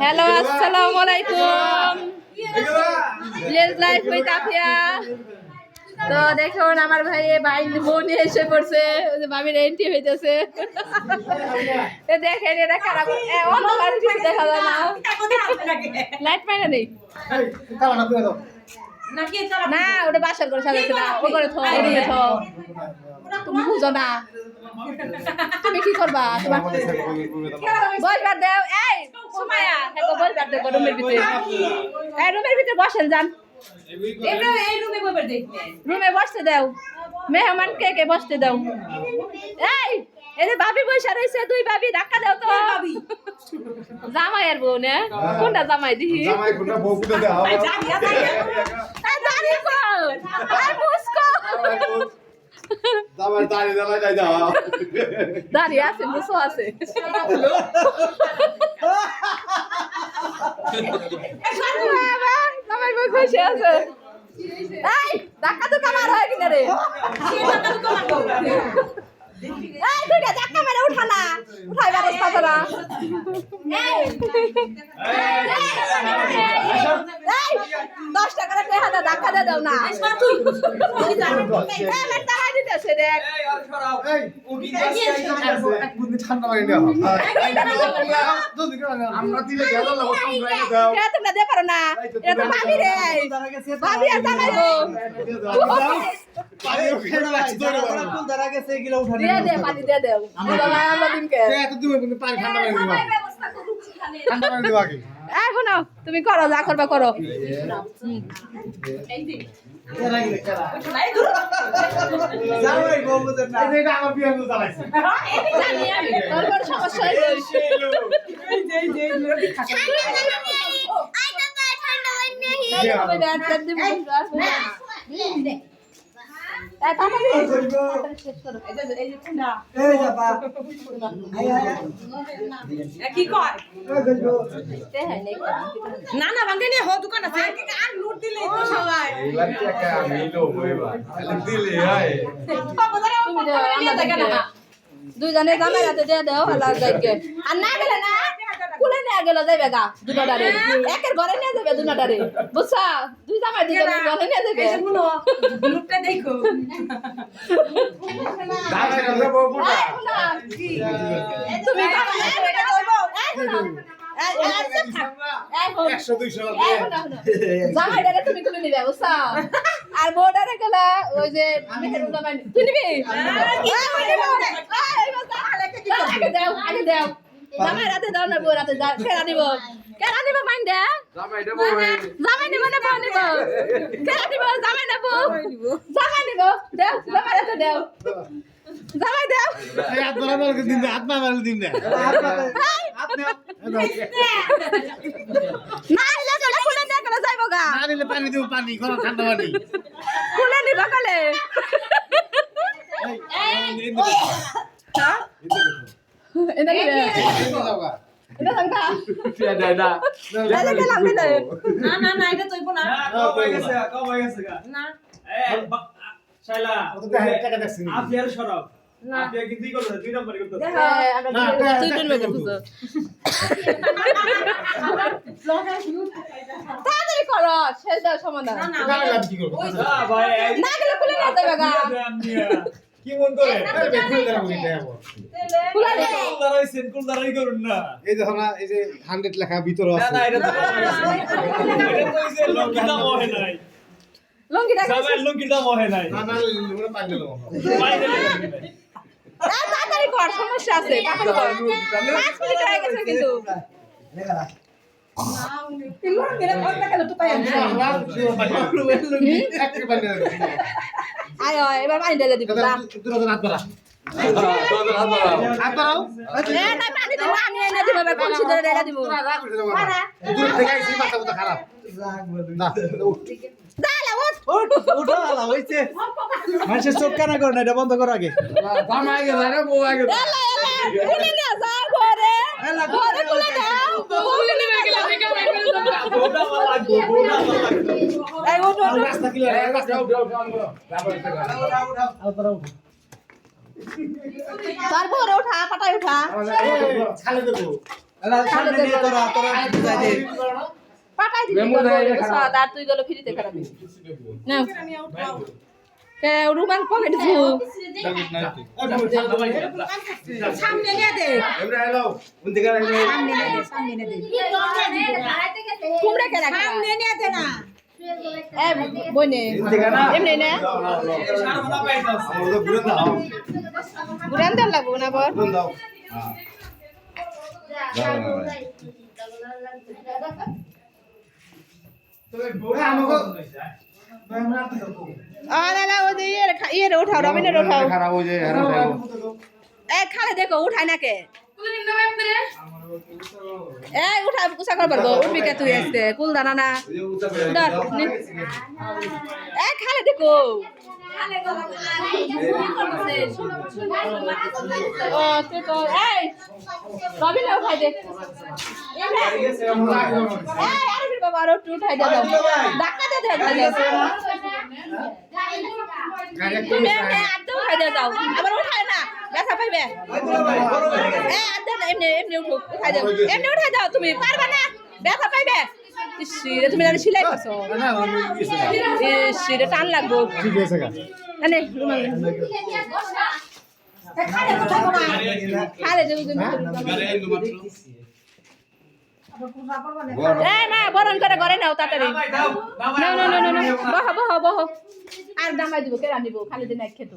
Hello আসসালামু আলাইকুম village life with Afia তো দেখুন, আমার ভাই ভাই বোন এসে পড়ছে। ভাবির এন্ট্রি হইতেছে। দেখেন, এটা খারাপ অন্ধকার কিছু দেখা যায় না। লাইট পাইনা নেই? না, ওটা বাসার করে সাজাচ্ছে না। ও করে থো, ও রুমে থো। তুমি বুঝো না। তুমি কি করবা? তোমার বসবার দেও, এই! সুমায়া দেও রুমের ভিতরে। এই রুমের ভিতরে বসেন যান। রুমে বসতে দাও। মেহমান কে কে বসতে দাও? এই এই যে ভাবি বসে রয়েছে দুই ভাবি ধাক্কা দাও তো। জামাই আর বউ না? কোনটা জামাই দিহি? এই দাঁড়িয়ে কর এই মুস্কো। দাঁড়িয়ে আছে মুসো আছে জামাই বউ বসে আছে এই ধাক্কা তো কামার হয় কিনা রে এই দুইটা ধাক্কা মেরে উঠা না উঠাই ব্যবস্থা করা এই দশ টাকার একটা হাজার ধাক্কা দিয়ে দাও না। এই আমার তারাই দিতেছে দেখ। আমরা দিলে গেল না ওটা উড়াই দাও এটা তোমরা দিয়ে পারো না। এটা তো ভাবি রে। ভাবি আর জামাই বউ দিয়ে দে পানি দিয়ে দেও। বাবা আমরা দিনকে এত দিবে কিন্তু পানি ঠান্ডা পানি ঠান্ডা পানি দিবা কি? তুমি করো যা করবা করো। এই সমস্যা না না ভাঙ্গে নিয়ে হো দোকান আছে আর লুট দিলে তো সবাই দুইজনে জামাই রাতে দিয়ে দাও আল্লাহ আর না গেলে না কুলে নিয়ে গেলে যাইবে গা দুটারে একের ঘরে নিয়ে যাবে দুটারে বুঝছা? দুই জামাই দুজনে ঘরে নিয়ে যাবে শুনো লুটটা দেখো। দাদা গেল বউটা এই, শোনা, তুমি জামাইটারে তুমি তুলে নিবে বুঝছা? আর বউটারে গেলে ওই যে তুই নিবি? আগে দাও আগে দাও। জামাই রাতে দাও না বউ রাতে দাও কেনা নিব কেনা নিব মাইন দে জামাই নিব না বউ নিব নিব জামাই নেব জামাই নিব দেও জামাই রাতে দেও জামাই দেও এই হাত ধরা দিন দে হাত না না খুলে গেলে যাইব গা না দিলে পানি দিব পানি কোনো ঠান্ডা পানি খুলে নিব গেলে এটা হ্যাঁ, তুলবে করতেছ। তাড়াতাড়ি করো সমাধান না না টাকা লাভ কি করব না গেলে খুলে নিয়ে যাবে গা কি মন করে এই যে করুন না এই দেখো না এই হান্ড্রেড লেখা ভিতরে আছে না এটা তো হয় নাই লঙ্গিটা সবাই নাই না না। তাড়াতাড়ি কর সমস্যা আছে তাড়াতাড়ি কর পাঁচ মিনিট হয়ে গেছে কিন্তু না এনে দিব এবার ধরে ঢেলে দিব দাঁড়া উঠ মানুষের চোখ কানা করে না এটা বন্ধ করো আগে এই উঠ উঠ, উঠ। দেবো। তোরা তোরা যাই দে। দিবি আর তুই গেলো ফ্রিতে খারাপি। না কে রুমান পকেট ফু সামনে নিয়ে দে। এমরা এলো উনতে গেলে সামনে নিয়ে দে সামনে নিয়ে দে। কুমড়া কে সামনে নিয়ে দে না। বইনে। এমনি না? আমরা তো ঘুরে দাও লাগবো না বর? ঘুরে দাও আ না না ও যে উঠাও রবিনের উঠাও খারাপ যায় এ খালে দেখো উঠায় না কে এ উঠা কুসা কর পারব উঠবি কে তুই কুল দানা না। এ খালে দেখো। ও তুই এই রবিনে উঠাই দে। এই আরে বাবা আরও একটু উঠাই দাও দে দে তুমি এমনি উঠাই দে আবার উঠায় না ব্যথা পাইবে। না, এমনি এমনি উঠো উঠাই দাও। এমনি উঠাই দাও তুমি পারবে না? ব্যথা পাইবে? ইসি রে তুমি জানি সিলাই করছ? ইসি রে টান লাগবো। ঠিক আছে গা। আনে রুমাল নে। খালে কোথায় কোনা খালে যে বুঝে এ মা বরণ করে ঘরে নাও তাড়াতাড়ি। না না না না না বহ বহ বহ। আর দামাই দিব কে রান্দিব খালি দিন এক খেতো।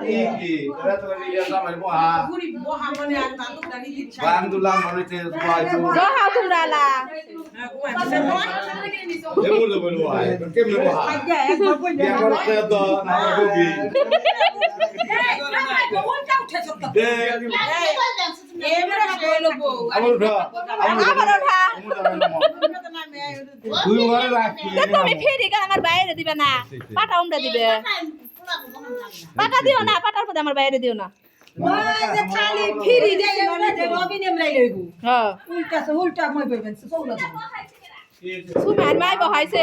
কি এরা তো ইয়া দামাই বহা গুড়ি বহা মনে আর তালুক দানি দিচ্ছা বান্দুলা মনে তে বাই তো জহা তোমরা আলা এমন তো বলো আই তুমি ফেরি আমার বাইরে দিবে না পাটা উমরা দিবে পাটা দিও না পাটার মধ্যে আমার বাইরে দিও না মানে হ্যাঁ উল্টা মই সুমার মাই বহাইছে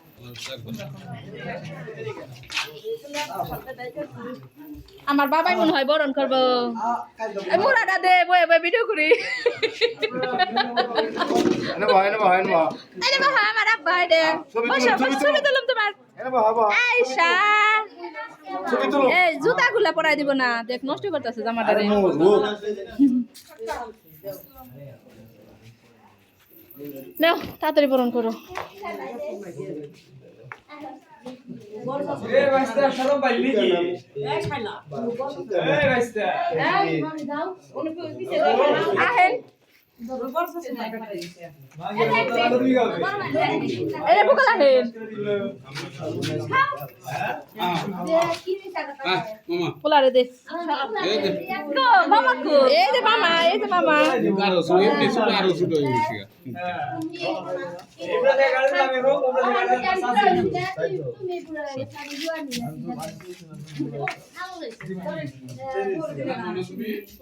আমার বাবাই মনে হয় বরণ করব। মুরাটা দে বয়ে বয়ে ভিডিও করি। আমার আব্বা দে ছবি তুলো, বসো ছবি বসো, তুলো। ছবি তুলুম তোমার। আইসা এই জুতা গুলা পরাই দিব না। দেখ নষ্ট করতেছে জামাটা রে। নাও তাড়াতাড়ি বরণ করো। এ বাস্তা সরম পাইলি কি এ বাস্তা আহেন মাগে তো তুমি গাও এরে বুকাল আহেন। পোলারে দে মামা কো এই যে মামা এই যে মামা এবারে দেখা গেল আমি রোগ ওপরে দেখা গেল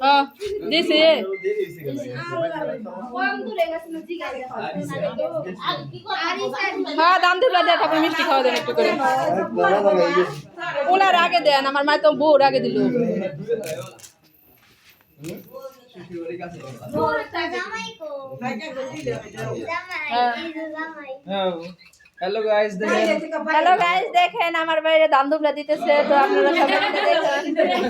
হ্যাঁ দিছি হ্যাঁ দাম দিবলা দে তারপর মিষ্টি খাওয়া দেন একটু করে। পোলার আগে দেন আমার মা তো বউর আগে দিল। হ্যালো গাইস দেখেন। হ্যালো গাইস দেখেন আমার বাইরে দাম দিতেছে তো আপনারা সবাই দেখেন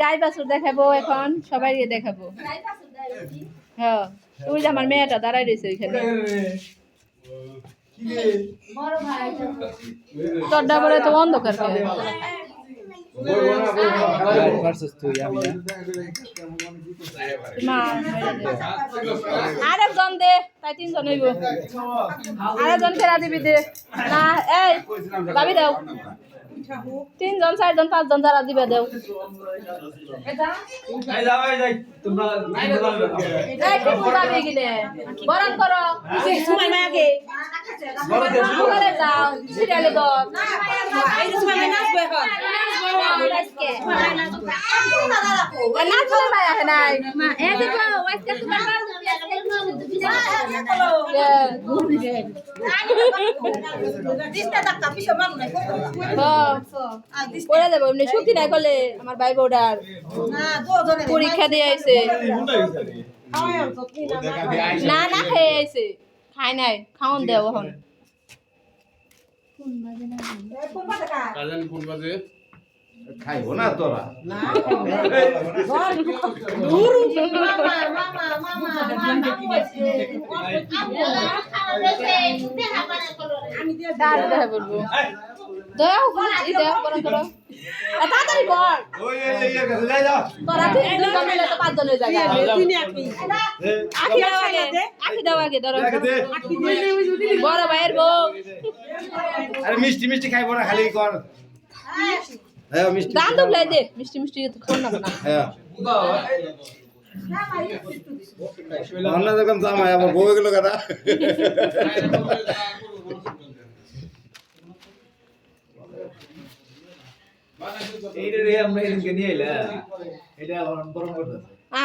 গাই এখন হ্যাঁ যে আমার মেয়েটা দাঁড়াই রয়েছে তোরটা বলে তো অন্ধকার আরেকজন দে তাই তিনজন হইব। আরেকজন ফেরা দিবি দে। না এই ভাবি দাও। তিনজন চারজন পাঁচজন যারা দিবে দেও। বরণ করো। যাও সিরিয়ালে দর হে নাই করলে আমার ভাই বউডার পরীক্ষা দিয়ে আইছে। না না খেয়ে আইছে। খাই নাই, খাওন দেও এখন। খাইবো না তোরা তার দেখা বলব দাও তাড়াতাড়ি কর যাই যাও তোরা? তুই দুজন মিলে তো পাঁচজন হয়ে যাবে আখি দাও আগে আখি দাও আগে ধরো বড় ভাইয়ের বউ আরে মিষ্টি মিষ্টি খাইবো না খালি কর। হ্যাঁ মিষ্টি দান দুবলাই দে মিষ্টি মিষ্টি তো খাও না না। হ্যাঁ। অন্য দেখলাম জামাই আমার বউ গেল কথা।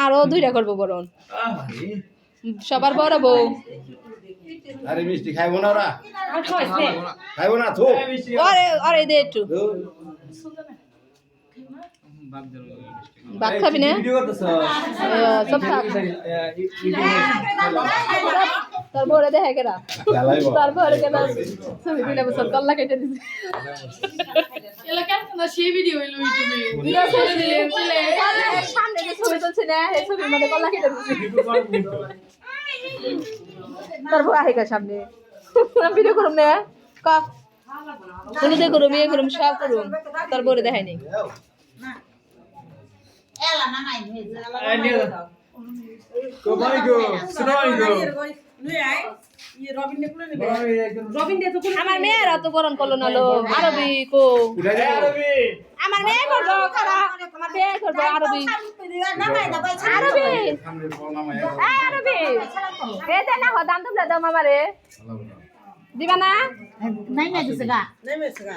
আরও দুইটা করব বরণ। সবার বড় বউ। আরে মিষ্টি খাইবো না ওরা। খাইবো না থো। আরে আরে দে একটু। ভাত খাবি না? ভিডিও করতেছ? আহ, সব থাক তোর বউরে দেখে কেরা তারপরে কেনা ছবি দিলে বছর কল্লা কেটে দিছি। ভিডিও করছি, তুলে, সামনে ভিডিও করুম না। ক? হলুদে করুম ইয়ে করুম সব করুম। তোর বউরে দেখাই নেই কোমাই গো সুনাই গো রবিন দিয়ে তো আমার মেয়েরা তো বরণ করল না লো আরবি কো আরবি। আমার মেয়ে করব আমার মেয়ে করব আরবি। আরবি। সামনে বল নামাই এই আরবি এই যে না? হ দাম তুলে দাও মামারে দিবা না নেমেছে গা।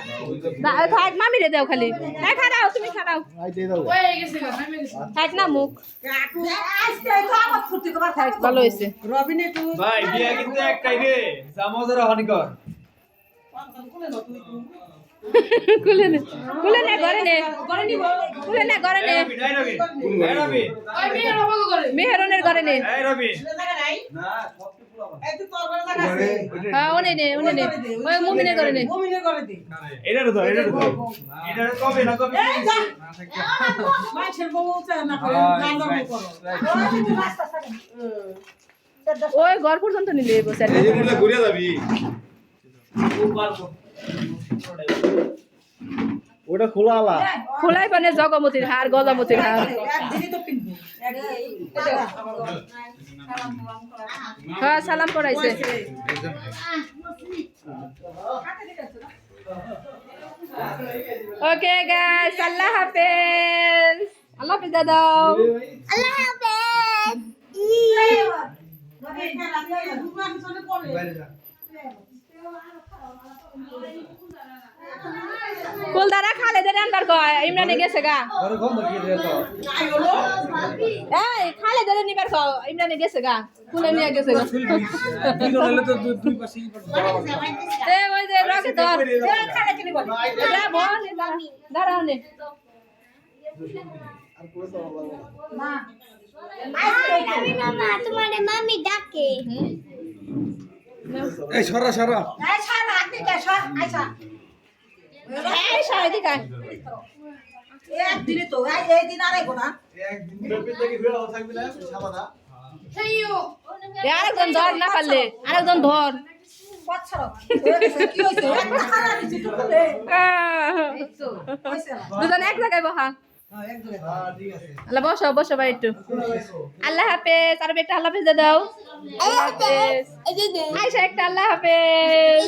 না থাক মামিরে দাও খালি। এই তুমি খারাও আই দে দাও। থাক না মুখ। থাক ভালো হয়েছে রবিন একটু ভাই বিয়া কিন্তু একটাই রে জামজের হানিকর। খুলে নে খুলে নে ঘরে নে। খুলে নে ঘরে নে। রবি নাই রবি। এই রবি মেহরনের ঘরে নে। এই রবি। না হ্যাঁ ওনে নে ওনে নে। ওই মুমিনের ঘরে নে। মুমিনের ঘরে দে এটা তো এটা তো। এটা কবে না কবে? মানুষের বউ চায় না করে করো। ওই ঘর পর্যন্ত নিলে বসে এই যে ঘুরে যাবি। ওটা খোলা আলা খোলাই পানে জগমতির হার গজামতির হার। হ্যাঁ সালাম পড়াইছে। ওকে গাইস আল্লাহ হাফেজ। আল্লাহ হাফেজ দাদা। কুলদারা খালেদের আনবার কয় ইমরানে গেছে গা। ঘরে কোন কি রে তো এই খালেদের নিবার কয় ইমরানে গেছে গা কুলে নিয়ে গেছে গা। এ ওই যে রকে ধর খালে কিনে বল। যা বল দাঁড়াও নে। তোমার মামি ডাকে। এই সরা সরা। এই সাড়ে দিকা একদিনই তো এই দিন আড়াইবো না একদিন থেকে ঘুরে থাকবি না। সাবাদা এ আরেকজন ধর না পারলে আরেকজন ধর। কি করে আহ, দুজন এক জায়গায় বহা। আল্লাহ বসো বসো ভাই একটু। আল্লাহ হাফেজ আর একটা আল্লাহ হাফেজ দাও। আল্লাহ হাফেজ। আয়সা একটা আল্লাহ হাফেজ।